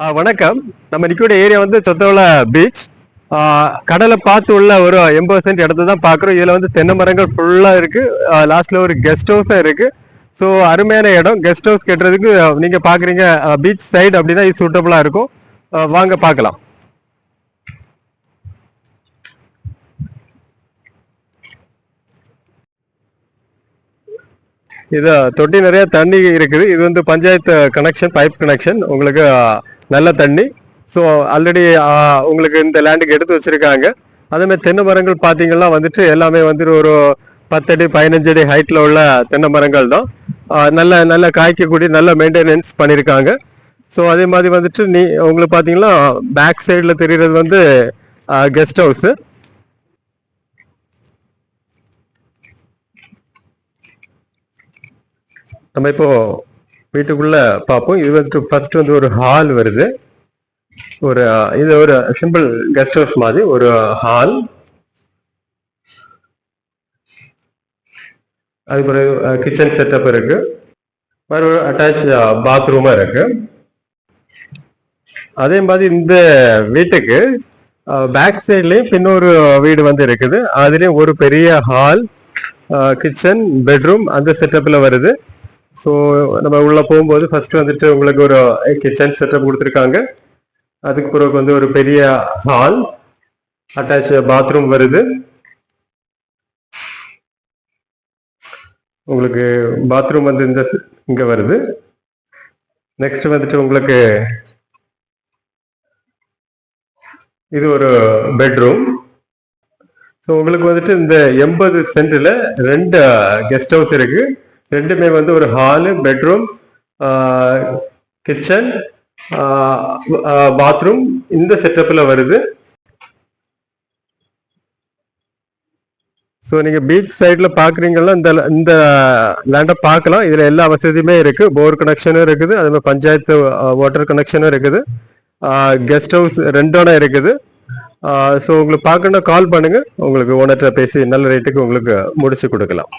ஆ, வணக்கம். நம்ம நிற்கக்கூடிய ஏரியா வந்து சொத்தவள பீச் கடலை பார்த்து உள்ள ஒரு எண்பது சென்ட் இடத்த தான் பார்க்குறோம். இதில் வந்து தென்னை மரங்கள் ஃபுல்லாக இருக்குது லாஸ்ட்டில் ஒரு கெஸ்ட் ஹவுஸும் இருக்குது ஸோ அருமையான இடம். கெஸ்ட் ஹவுஸ் கட்டுறதுக்கு நீங்கள் பார்க்குறீங்க பீச் சைடு அப்படின்னா இது சூட்டபுளாக இருக்கும். வாங்க பார்க்கலாம். இது தொட்டி நிறைய தண்ணி இருக்குது. இது வந்து பஞ்சாயத்து கனெக்ஷன் பைப் கனெக்ஷன் உங்களுக்கு நல்ல தண்ணி. ஸோ ஆல்ரெடி உங்களுக்கு இந்த லேண்டுக்கு எடுத்து வச்சிருக்காங்க. அதேமாதிரி தென்னை மரங்கள் பார்த்தீங்கன்னா வந்துட்டு எல்லாமே வந்துட்டு ஒரு பத்தடி பதினஞ்சு அடி ஹைட்டில் உள்ள தென்னை மரங்கள் தான். நல்ல நல்ல காய்க்கக்கூடிய நல்ல மெயின்டெனன்ஸ் பண்ணியிருக்காங்க ஸோ அதே மாதிரி வந்துட்டு நீ உங்களுக்கு பார்த்தீங்கன்னா பேக் சைடில் தெரிகிறது வந்து கெஸ்ட் ஹவுஸு நம்ம இப்போது வீட்டுக்குள்ள பார்ப்போம். இது வந்துட்டு ஃபர்ஸ்ட் வந்து ஒரு ஹால் வருது. ஒரு இது ஒரு சிம்பிள் கெஸ்ட் ஹவுஸ் மாதிரி ஒரு ஹால் அது பிறகு கிச்சன் செட்டப் இருக்கு. வேற ஒரு அட்டாச் பாத்ரூமா இருக்கு. அதே மாதிரி இந்த வீட்டுக்கு பேக் சைட்லயும் இன்னொரு வீடு வந்து இருக்குது. அதுலயும் ஒரு பெரிய ஹால் கிச்சன் பெட்ரூம் அந்த செட்டப்ல வருது. ஸோ நம்ம உள்ளே போகும்போது ஃபர்ஸ்ட் வந்துட்டு உங்களுக்கு ஒரு கிச்சன் செட்டப் கொடுத்துருக்காங்க. அதுக்கு பிறகு வந்து ஒரு பெரிய ஹால் அட்டாச் பாத்ரூம் வருது. உங்களுக்கு பாத்ரூம் வந்து இந்த இங்கே வருது. நெக்ஸ்ட் வந்துட்டு உங்களுக்கு இது ஒரு பெட்ரூம் ஸோ உங்களுக்கு வந்துட்டு இந்த எண்பது சென்டில் ரெண்டு கெஸ்ட் ஹவுஸ் இருக்குது ரெண்டுமே வந்து ஒரு ஹாலு பெட்ரூம் கிச்சன் பாத்ரூம் இந்த செட்டப்பில் வருது. ஸோ நீங்கள் பீச் சைடில் பார்க்குறீங்கன்னா இந்த இந்த லேண்டை பார்க்கலாம் இதில் எல்லா வசதியுமே இருக்குது போர் கனெக்ஷனும் இருக்குது. அது மாதிரி பஞ்சாயத்து வாட்டர் கனெக்ஷனும் இருக்குது. கெஸ்ட் ஹவுஸ் ரெண்டோட இருக்குது. ஸோ உங்களுக்கு பார்க்கணுன்னா கால் பண்ணுங்கள் உங்களுக்கு ஓனர்கிட்ட பேசி நல்ல ரேட்டுக்கு உங்களுக்கு முடிச்சு கொடுக்கலாம்.